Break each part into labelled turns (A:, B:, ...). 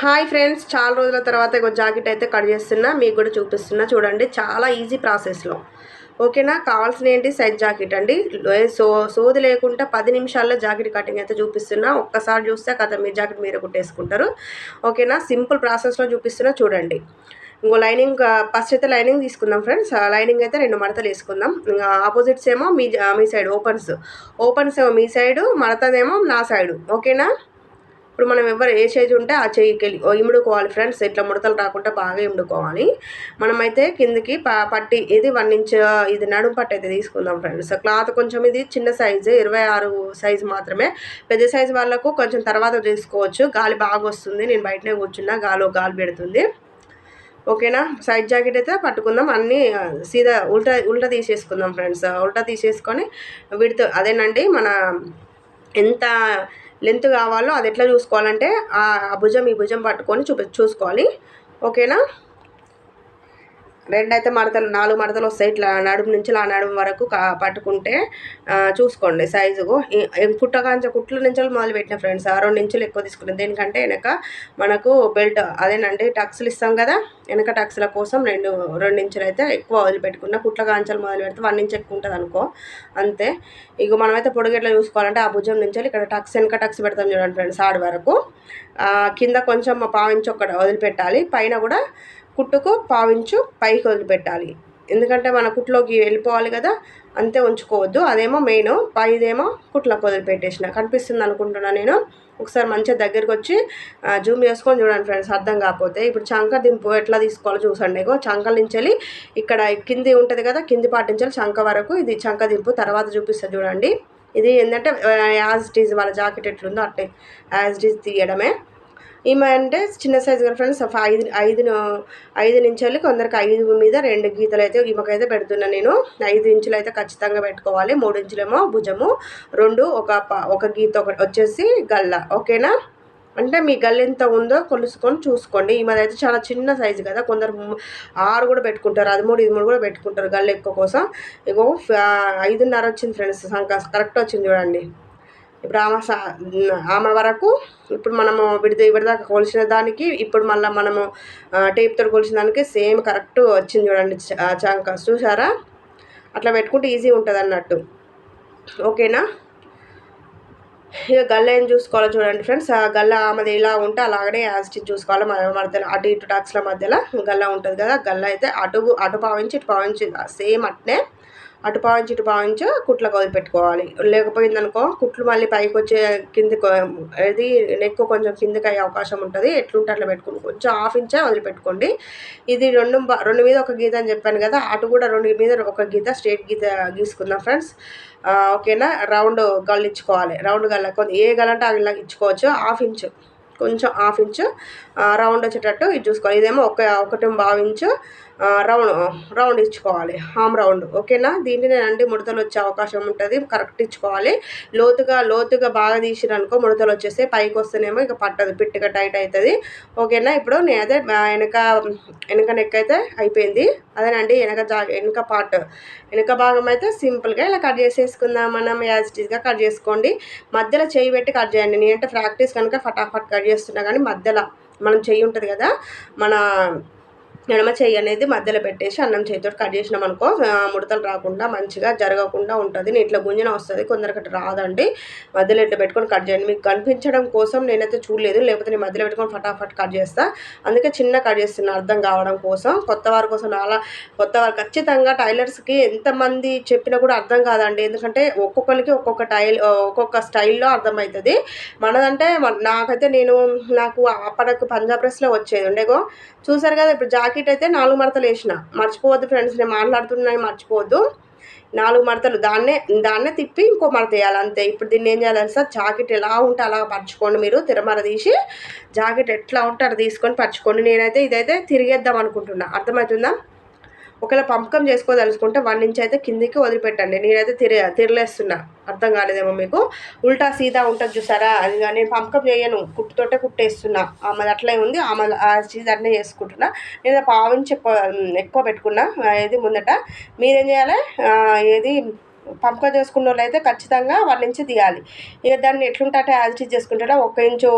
A: Hi friends చాలా రోజుల తర్వాత ఒక జాకెట్ అయితే కట్ చేస్తున్నా మీకు కూడా చూపిస్తున్నా. చూడండి చాలా ఈజీ ప్రాసెస్లో ఓకేనా? కావాల్సిన ఏంటి? సైజ్ జాకెట్ అండి. సో సోది లేకుండా పది నిమిషాల్లో జాకెట్ కటింగ్ అయితే చూపిస్తున్నా. ఒక్కసారి చూస్తే కథ మీ జాకెట్ మీరే కుట్టేసుకుంటారు. ఓకేనా? సింపుల్ ప్రాసెస్లో చూపిస్తున్నా చూడండి. ఇంకో లైనింగ్ ఫస్ట్ అయితే లైనింగ్ తీసుకుందాం ఫ్రెండ్స్. లైనింగ్ అయితే రెండు మడతలు వేసుకుందాం. ఇంకా ఆపోజిట్స్ ఏమో మీ మీ సైడ్ ఓపెన్స్. ఓపెన్స్ ఏమో మీ సైడు మడతదేమో నా సైడు. ఓకేనా? ఇప్పుడు మనం ఎవరు ఏ సైజు ఉంటే ఆ వెళ్ళి ఇముడుకోవాలి ఫ్రెండ్స్ ఇట్లా ముడతలు రాకుండా బాగా ఇముడుకోవాలి. మనమైతే కిందికి ప పట్టి ఇది వన్ ఇంచ్ ఇది నడుము పట్టి అయితే తీసుకుందాం ఫ్రెండ్స్ క్లాత్ కొంచెం ఇది చిన్న సైజు ఇరవై ఆరు సైజు మాత్రమే. పెద్ద సైజు వాళ్ళకు కొంచెం తర్వాత తీసుకోవచ్చు. గాలి బాగా వస్తుంది నేను బయటనే కూర్చున్నా గాలి గాలి పెడుతుంది. ఓకేనా సైడ్ జాకెట్ అయితే పట్టుకుందాం. అన్నీ సీదా ఉల్టా ఉల్టా తీసేసుకుందాం ఫ్రెండ్స్ ఉల్టా తీసేసుకొని విడుతు అదేనండి మన ఎంత లెంత్ కావాలో అది ఎట్లా చూసుకోవాలంటే ఆ భుజం ఈ భుజం పట్టుకొని చూపి చూసుకోవాలి. ఓకేనా? రెండైతే మడతలు నాలుగు మడతలు వస్తాయి. ఇట్లా నడుము నుంచి ఆ నడుము వరకు పట్టుకుంటే చూసుకోండి సైజు కుట్టకాంచ కుట్ల నుంచి మొదలు పెట్టిన ఫ్రెండ్స్ రెండు ఇంచులు ఎక్కువ తీసుకున్నాం దేనికంటే వెనక మనకు బెల్ట్ అదేనండి టక్స్లు ఇస్తాం కదా వెనక టక్స్ల కోసం రెండు రెండు ఇంచులు అయితే ఎక్కువ వదిలిపెట్టుకున్న కుట్ల కాంచలు మొదలు పెడితే వన్ ఇంచ్ ఎక్కువ ఉంటుంది అనుకో. అంతే. ఇక మనమైతే పొడుగెట్లా చూసుకోవాలంటే ఆ భుజం నుంచి ఇక్కడ టక్స్ వెనక టక్స్ పెడతాం చూడండి ఫ్రెండ్స్ ఆడి వరకు. కింద కొంచెం పావించి ఒక వదిలిపెట్టాలి. పైన కూడా కుట్టుకు పావించు పైకి వదిలిపెట్టాలి. ఎందుకంటే మన కుట్లోకి వెళ్ళిపోవాలి కదా అంతే ఉంచుకోవద్దు. అదేమో మెయిన్. పైదేమో కుట్లకు వదిలిపెట్టేసిన. కనిపిస్తుంది అనుకుంటున్నా నేను. ఒకసారి మంచిగా దగ్గరికి వచ్చి జూమ్ చేసుకొని చూడండి ఫ్రెండ్స్ అర్థం కాకపోతే. ఇప్పుడు చంక దింపు ఎట్లా తీసుకోవాలో చూసండి. ఇగో చంకల నుంచి ఇక్కడ కింది ఉంటుంది కదా కింది పాటించాలి చంక వరకు ఇది చంక దింపు తర్వాత చూపిస్తుంది చూడండి. ఇది ఏంటంటే యాజ్ ఇట్ ఈజ్ వాళ్ళ జాకెట్ ఎట్లుందో అట్టే యాజ్ ఇట్ ఈజ్ తీయడమే. ఈమె అంటే చిన్న సైజు కదా ఫ్రెండ్స్ ఐదు ఐదు ఐదు నుంచి కొందరికి ఐదు మీద రెండు గీతలు అయితే ఈమెకైతే పెడుతున్నాను నేను. ఐదు ఇంచులు అయితే ఖచ్చితంగా పెట్టుకోవాలి మూడు ఇంచులేమో భుజము రెండు ఒక ఒక గీత ఒకటి వచ్చేసి గల్ల ఓకేనా? అంటే మీ గల్ల ఎంత ఉందో కొలుసుకొని చూసుకోండి. ఈ మీద అయితే చాలా చిన్న సైజు కదా కొందరు ఆరు కూడా పెట్టుకుంటారు అది మూడు ఇది మూడు కూడా పెట్టుకుంటారు గల్ల ఎక్కువ కోసం. ఇగో ఐదున్నర వచ్చింది ఫ్రెండ్స్ కరెక్ట్ వచ్చింది చూడండి. ఇప్పుడు ఆమె ఆమె వరకు. ఇప్పుడు మనము విడిద విడిదాకా కొలిసిన దానికి ఇప్పుడు మళ్ళీ మనము టేప్తో కొలిసిన దానికి సేమ్ కరెక్ట్ వచ్చింది చూడండి చంక. చూసారా అట్లా పెట్టుకుంటే ఈజీ ఉంటుంది అన్నట్టు. ఓకేనా? ఇక గల్ల ఏం చూసుకోవాలో చూడండి ఫ్రెండ్స్. ఆ గల్ల ఆమెది ఇలా ఉంటే అలాగనే యాజిటీ చూసుకోవాలి. మన మధ్యలో అటు ఇటు టాక్స్ల మధ్యలో గల్ల ఉంటుంది కదా. గల్ల అయితే అటు అటు పావించి ఇటు పావించి సేమ్ అట్నే అటు పావించి ఇటు పావించి కుట్లకు వదిలిపెట్టుకోవాలి. లేకపోయిందనుకో కుట్లు మళ్ళీ పైకి వచ్చే కింది అది నెక్ కొంచెం కిందకి అయ్యే అవకాశం ఉంటుంది. ఎట్లుంటే అట్లా పెట్టుకుని కొంచెం హాఫ్ ఇంచే వదిలిపెట్టుకోండి. ఇది రెండు రెండు మీద ఒక గీత అని చెప్పాను కదా అటు కూడా రెండు మీద ఒక గీత స్ట్రేట్ గీత గీసుకుందాం ఫ్రెండ్స్. ఓకేనా? రౌండ్ గల్ ఇచ్చుకోవాలి. రౌండ్ గల్ల ఏ గల్ అంటే అలా ఇచ్చుకోవచ్చు. Half inch. కొంచెం హాఫ్ ఇంచు రౌండ్ వచ్చేటట్టు ఇది చూసుకోవాలి. ఇదేమో ఒక ఒకటి బావి ఇంచు రౌండ్ రౌండ్ ఇచ్చుకోవాలి. హామ్ రౌండ్. ఓకేనా? దీన్ని అండి ముడతలు వచ్చే అవకాశం ఉంటుంది. కరెక్ట్ ఇచ్చుకోవాలి. లోతుగా లోతుగా బాగా తీసిరనుకో ముడతలు వచ్చేస్తే పైకి వస్తేనేమో ఇక పట్టదు. పిట్టుగా టైట్ అవుతుంది ఓకేనా? ఇప్పుడు నేను అదే వెనక వెనక నెక్ అయితే అయిపోయింది. అదేనండి వెనక జా వెనక పార్ట్ వెనక భాగం అయితే సింపుల్గా ఇలా కట్ చేసేసుకుందాం మనం. యాజ్ టీజ్గా కట్ చేసుకోండి. మధ్యలో చేయి పెట్టి కట్ చేయండి. నేనంటే ప్రాక్టీస్ కనుక ఫటాఫట్ కట్ చేస్తున్నా కానీ మధ్యలో మనం చెయ్యి ఉంటుంది కదా మన ఎడమ చెయ్యి అనేది మధ్యలో పెట్టేసి అన్నం చేతితో కట్ చేసినాం అనుకో ముడతలు రాకుండా మంచిగా జరగకుండా ఉంటుంది. నీటిలో గుంజన వస్తుంది కొందరికి రాదండి. మధ్యలో ఇట్లా పెట్టుకొని కట్ చేయండి. మీకు కనిపించడం కోసం నేనైతే చూడలేదు లేకపోతే నేను మధ్యలో పెట్టుకొని ఫటాఫట్ కట్ చేస్తా. అందుకే చిన్న కట్ చేస్తున్నా అర్థం కావడం కోసం. కొత్త వారి కోసం అలా కొత్త వారు ఖచ్చితంగా టైలర్స్కి ఎంతమంది చెప్పినా కూడా అర్థం కాదండి. ఎందుకంటే ఒక్కొక్కరికి ఒక్కొక్క టైల్ ఒక్కొక్క స్టైల్లో అర్థమవుతుంది. మనదంటే నాకైతే నేను నాకు అప్పటికి పంజాబ్ డ్రెస్లో వచ్చేది ఉండేగో. చూసారు కదా ఇప్పుడు జాకెట్ అయితే నాలుగు మడతలు వేసిన. మర్చిపోవద్దు ఫ్రెండ్స్ నేను మాట్లాడుతున్నాను మర్చిపోవద్దు. నాలుగు మడతలు దాన్నే దాన్నే తిప్పి ఇంకో మడత వేయాలి అంతే. ఇప్పుడు దీన్ని ఏం చేయాలి సార్ జాకెట్ ఎలా ఉంటే అలా పరచుకోండి మీరు తిరమర తీసి. జాకెట్ ఎట్లా ఉంటే అలా తీసుకొని పరచుకోండి. నేనైతే ఇదైతే తిరిగేద్దాం అనుకుంటున్నా. అర్థమవుతుందా? ఒకవేళ పంపకం చేసుకోదలుచుకుంటే వన్ ఇంచ్ అయితే కిందికి వదిలిపెట్టండి. నేనైతే తిర తిరలేస్తున్నా. అర్థం కాలేదేమో మీకు? ఉల్టా సీదా ఉంటుంది చూసారా? అది నేను పంపకం చేయను. కుట్టుతోటే కుట్టేస్తున్నా. ఆమెది అట్లే ఉంది. ఆమె ఆ చీజ్ అట్లే చేసుకుంటున్నా. నేను పావించి ఎక్కువ ఎక్కువ పెట్టుకున్నా. ఏది ముందట? మీరేం చేయాలి? ఏది పంపక చేసుకున్న వాళ్ళు అయితే ఖచ్చితంగా వాళ్ళ నుంచి తీయాలి ఇక దాన్ని ఎట్లుంటే యాజ్ ఇట్ చేసుకుంటారా ఒక ఇంచు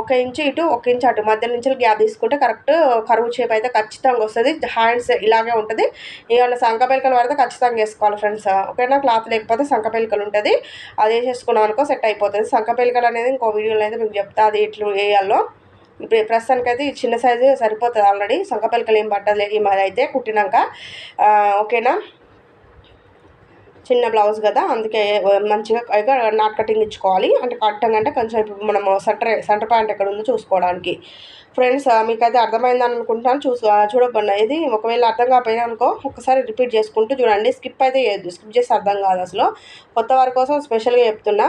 A: ఒక ఇంచు ఇటు ఒక ఇంచు అటు. మధ్య నుంచి గ్యాప్ తీసుకుంటే కరెక్ట్ కరువు షేప్ అయితే ఖచ్చితంగా వస్తుంది. హ్యాండ్స్ ఇలాగే ఉంటుంది. ఏమైనా సంకపెలికలు పడితే ఖచ్చితంగా వేసుకోవాలి ఫ్రెండ్స్ ఓకేనా క్లాత్ లేకపోతే సంకపెలికలు ఉంటుంది. అది వేసేసుకున్నాం అనుకో సెట్ అయిపోతుంది. సంకపెలికలు అనేది ఇంకో వీడియోలో అయితే మీకు చెప్తా. అది ఇట్లు వేయాలో. ఇప్పుడు ప్రస్తుతానికి అయితే చిన్న సైజు సరిపోతుంది ఆల్రెడీ సంకపెలికలు ఏం పట్టలేదు ఈ అయితే కుట్టినాక. ఓకేనా? చిన్న బ్లౌజ్ కదా అందుకే మంచిగా ఇక నాట్ కటింగ్ ఇచ్చుకోవాలి. అంటే కట్టంగా అంటే కొంచెం ఇప్పుడు మనం సెంటర్ సెంటర్ పాయింట్ ఎక్కడ ఉందో చూసుకోవడానికి. ఫ్రెండ్స్ మీకైతే అర్థమైందని అనుకుంటున్నాను. చూ చూడకుండా ఇది ఒకవేళ అర్థం కాకపోయినా అనుకో ఒకసారి రిపీట్ చేసుకుంటూ చూడండి. స్కిప్ అయితే చేయొద్దు. స్కిప్ చేసి అర్థం కాదు అసలు. కొత్త వారి కోసం స్పెషల్గా చెప్తున్నా.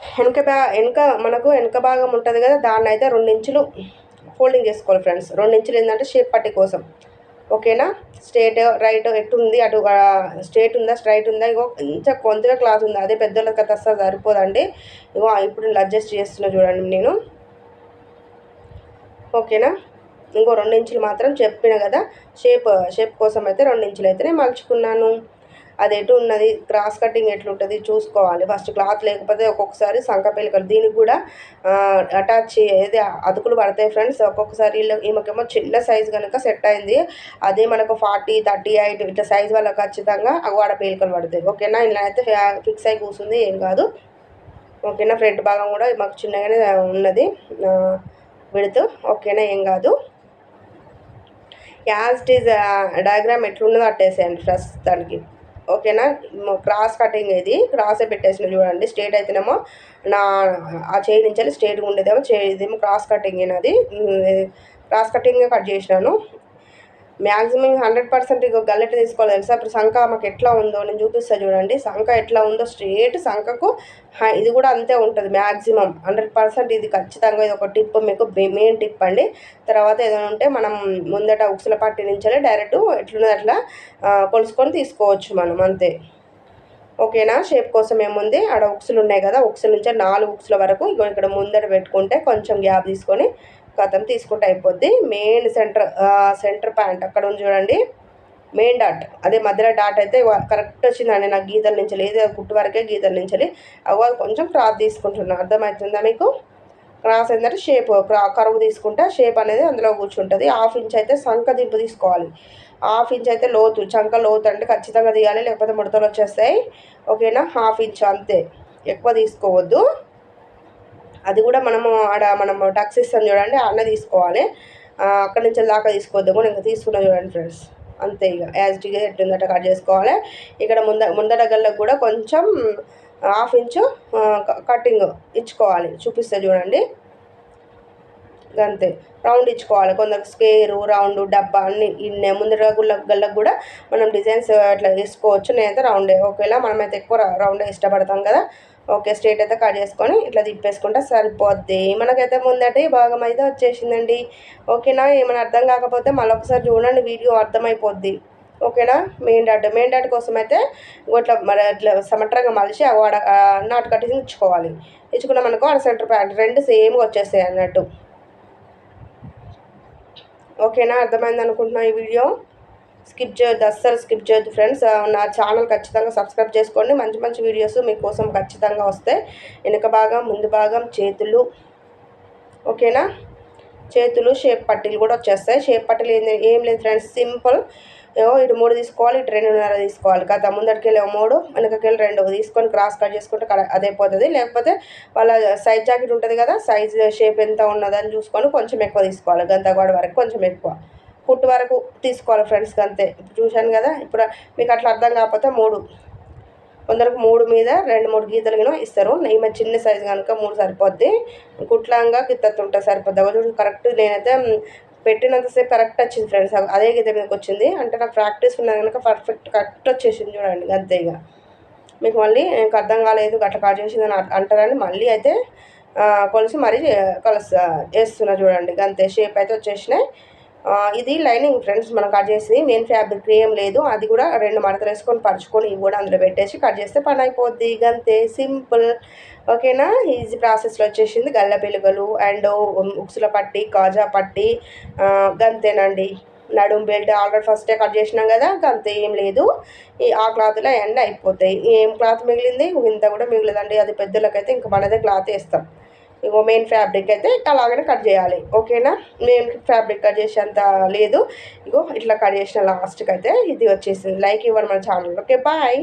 A: వెనక బ్యా వెనుక మనకు వెనక భాగం ఉంటుంది కదా దాన్ని అయితే రెండు ఇంచులు ఫోల్డింగ్ చేసుకోవాలి ఫ్రెండ్స్. రెండు ఇంచులు ఏంటంటే షేప్ పట్టి కోసం. ఓకేనా? స్టేట్ రైట్ ఎటు ఉంది? అటు స్టేట్ ఉందా? స్ట్రైట్ ఉందా? ఇగో కొంచెం కొంతగా క్లాత్ ఉంది. అదే పెద్దోళ్ళకి కథ అసలు సరిపోదండి. ఇగో ఇప్పుడు అడ్జస్ట్ చేస్తున్నా చూడండి నేను. ఓకేనా? ఇంకో రెండు ఇంచులు మాత్రం చెప్పిన కదా. షేప్ షేప్ కోసం అయితే రెండు ఇంచులు అయితేనే మలుచుకున్నాను. అది ఎటు ఉన్నది క్రాస్ కటింగ్ ఎట్లుంటుంది చూసుకోవాలి. ఫస్ట్ క్లాత్ లేకపోతే ఒక్కొక్కసారి సంక పెళ్ళికలు దీనికి కూడా అటాచ్ ఏది అతుకులు పడతాయి ఫ్రెండ్స్ ఒక్కొక్కసారి ఈమెకేమో చిన్న సైజ్ కనుక సెట్ అయింది. అదే మనకు ఫార్టీ థర్టీ ఎయిట్ ఇట్లా సైజ్ వల్ల ఖచ్చితంగా అగవాడ పేలికలు పడతాయి. ఓకేనా? ఇలా అయితే ఫిక్స్ అయి కూర్చుంది ఏం కాదు. ఓకేనా? ఫ్రంట్ భాగం కూడా మాకు చిన్నగానే ఉన్నది. విడుతు. ఓకేనా? ఏం కాదు. యాజ్ ఇట్ ఈజ్ డయాగ్రామ్ ఎట్లున్నదో అట్టేసేయండి ప్రస్తుతానికి ఓకేనా? క్రాస్ కటింగ్ ఇది. క్రాసే పెట్టేసిన చూడండి. స్ట్రేట్ అయితేనేమో నా ఆ చేయి నుంచి స్ట్రేట్గా ఉండేదేమో చే ఇదేమో క్రాస్ కటింగ్ అది క్రాస్ కటింగ్ కట్ చేసినాను. మ్యాక్సిమం హండ్రెడ్ పర్సెంట్ ఇక గల్లెట్ తీసుకోవాలి తెలుసా? ఇప్పుడు శంఖ మాకు ఎట్లా ఉందో నేను చూపిస్తా చూడండి. శంఖ ఎట్లా ఉందో స్ట్రేట్ శంఖకు ఇది కూడా అంతే ఉంటుంది మ్యాక్సిమం హండ్రెడ్ పర్సెంట్ ఇది ఖచ్చితంగా ఇది ఒక టిప్ మీకు మెయిన్ టిప్ అండి. తర్వాత ఏదైనా ఉంటే మనం ముందట ఉక్సుల పట్టి నుంచే డైరెక్ట్ ఎట్లున్నది అట్లా కొలుసుకొని తీసుకోవచ్చు మనం అంతే. ఓకేనా? షేప్ కోసం ఏముంది? ఆడ ఉక్సులు ఉన్నాయి కదా ఉక్సుల నుంచి నాలుగు ఉక్సుల వరకు ఇక్కడ ముందట పెట్టుకుంటే కొంచెం గ్యాప్ తీసుకొని కథం తీసుకుంటే అయిపోద్ది. మెయిన్ సెంటర్ సెంటర్ ప్యాంట్ అక్కడ ఉంది చూడండి. Main dot. అదే మధ్యలో డాట్ అయితే కరెక్ట్ వచ్చిందండి నాకు గీతల నుంచి లేదు కుట్టు వరకే గీతల నుంచి అవ్వాలి కొంచెం క్రాస్ తీసుకుంటున్నాను అర్థమవుతుందా మీకు? క్రాస్ ఏంటంటే షేప్. కరువు తీసుకుంటే షేప్ అనేది అందులో కూర్చుంటుంది. హాఫ్ ఇంచ్ అయితే సంఖ దింపు తీసుకోవాలి. హాఫ్ ఇంచ్ అయితే లోతు. చంక లోతు అంటే ఖచ్చితంగా తీయాలి. లేకపోతే ముడతలు వచ్చేస్తాయి. ఓకేనా? హాఫ్ ఇంచ్ అంతే. ఎక్కువ తీసుకోవద్దు. అది కూడా మనము ఆడ మనము టక్స్ ఇస్తాం చూడండి అన్న తీసుకోవాలి. అక్కడి నుంచి దాకా తీసుకోవద్దు కూడా ఇంకా తీసుకున్నాం చూడండి ఫ్రెండ్స్. అంతే ఇక యాజ్ టీగా ఎట్లుందట కట్ చేసుకోవాలి. ఇక్కడ ముంద ముందర గల్లకు కూడా కొంచెం హాఫ్ ఇంచు కటింగ్ ఇచ్చుకోవాలి. చూపిస్తే చూడండి. అంతే రౌండ్ ఇచ్చుకోవాలి. కొందరు స్క్వేరు రౌండ్ డబ్బా అన్ని ఇన్ని ముందర గుళ్ళ గల్లకు కూడా మనం డిజైన్స్ అట్లా వేసుకోవచ్చు. నేనైతే రౌండే ఒకవేళ మనమైతే ఎక్కువ రౌండే ఇష్టపడతాం కదా ఓకే స్ట్రేట్ అయితే కట్ చేసుకొని ఇట్లా తిప్పేసుకుంటే సరిపోద్ది. మనకైతే ముందటి భాగం అయితే వచ్చేసిందండి. ఓకేనా? ఏమైనా అర్థం కాకపోతే మళ్ళీ ఒకసారి చూడండి వీడియో అర్థమైపోద్ది. ఓకేనా? మెయిన్ డాట్ మెయిన్ డాట్ కోసం అయితే ఇట్లా మరి ఇట్లా సమట్రంగా మలిచి వాడ నాటు కట్టేసి ఇచ్చుకోవాలి. ఇచ్చుకున్నాం అనుకో అర సెంటర్ ప్యాంట్ రెండు సేమ్గా వచ్చేస్తాయి అన్నట్టు. ఓకేనా? అర్థమైంది అనుకుంటున్నాను ఈ వీడియో? స్కిప్ చేయొద్దు అస్సలు స్కిప్ చేయొద్దు ఫ్రెండ్స్. నా ఛానల్ ఖచ్చితంగా సబ్స్క్రైబ్ చేసుకోండి. మంచి మంచి వీడియోస్ మీకోసం ఖచ్చితంగా వస్తాయి. వెనుక భాగం ముందు భాగం చేతులు. ఓకేనా? చేతులు షేప్ పట్టీలు కూడా వచ్చేస్తాయి. షేప్ పట్టీలు ఏం ఏం లేదు ఫ్రెండ్స్. సింపుల్. ఏవో ఇటు మూడు తీసుకోవాలి ఇటు రెండున్నర తీసుకోవాలి. కదా ముందరికి వెళ్ళి మూడు వెనకకి రెండు. తీసుకొని క్రాస్ కట్ చేసుకుంటే అదే పోతుంది. లేకపోతే వాళ్ళ సైజ్ జాకెట్ ఉంటుంది కదా సైజ్ షేప్ ఎంత ఉన్నదని చూసుకొని కొంచెం ఎక్కువ తీసుకోవాలి. గంతగోడ వరకు కొంచెం ఎక్కువ. కుట్టు వరకు తీసుకోవాలి ఫ్రెండ్స్ అంతే. ఇప్పుడు చూశాను కదా ఇప్పుడు మీకు అట్లా అర్థం కాకపోతే మూడు. కొందరికి మూడు మీద రెండు మూడు గీతలు కనుక ఇస్తారు. ఈమె చిన్న సైజు కనుక మూడు సరిపోద్ది. కుట్లాంగా కిత్తత్తుంటే సరిపోద్ది. చూడు కరెక్ట్ నేనైతే పెట్టినంతసేపు కరెక్ట్ వచ్చింది ఫ్రెండ్స్. అదే గీత మీదకి వచ్చింది. అంటే నాకు ప్రాక్టీస్ ఉన్నది కనుక పర్ఫెక్ట్ కరెక్ట్ వచ్చేసింది చూడండి అంతే ఇక మీకు మళ్ళీ నాకు అర్థం కాలేదు అట్లా కట్ చేసిందని అని అంటారని మళ్ళీ అయితే కొలిసి మరీ కలుస్తా వేస్తున్నా చూడండి. అంతే షేప్ అయితే వచ్చేసినాయి. ఇది లైనింగ్ ఫ్రెండ్స్ మనం కట్ చేసింది. మెయిన్ ఫ్యాబ్రిక్ ఏం లేదు. అది కూడా రెండు మడతలు వేసుకొని పరుచుకొని ఇవి కూడా అందులో పెట్టేసి కట్ చేస్తే పని అయిపోద్ది. గంతే సింపుల్. ఓకేనా? ఈజీ ప్రాసెస్లో వచ్చేసింది. గల్ల పెలుగలు అండ్ ఉక్సుల పట్టి కాజా పట్టి గంతేనండి. నడుం బెల్ట్ ఆల్రెడీ ఫస్టే కట్ చేసినాం కదా అంతే అంత. ఏం లేదు. ఈ ఆ క్లాత్లో అవన్నీ అయిపోతాయి. ఏం క్లాత్ మిగిలింది? ఇంత కూడా మిగిలిందండి. అది పెద్దలకైతే ఇంకా మనదే క్లాత్ వేస్తాం. ఇగో మెయిన్ ఫ్యాబ్రిక్ అయితే అలాగనే కట్ చేయాలి. ఓకేనా మెయిన్ ఫ్యాబ్రిక్ కట్ చేసేంత లేదు. ఇగో ఇట్లా కట్ చేసిన లాస్ట్కి అయితే ఇది వచ్చేసింది. లైక్ ఇవ్వండి మన ఛానల్ ఓకే బాయ్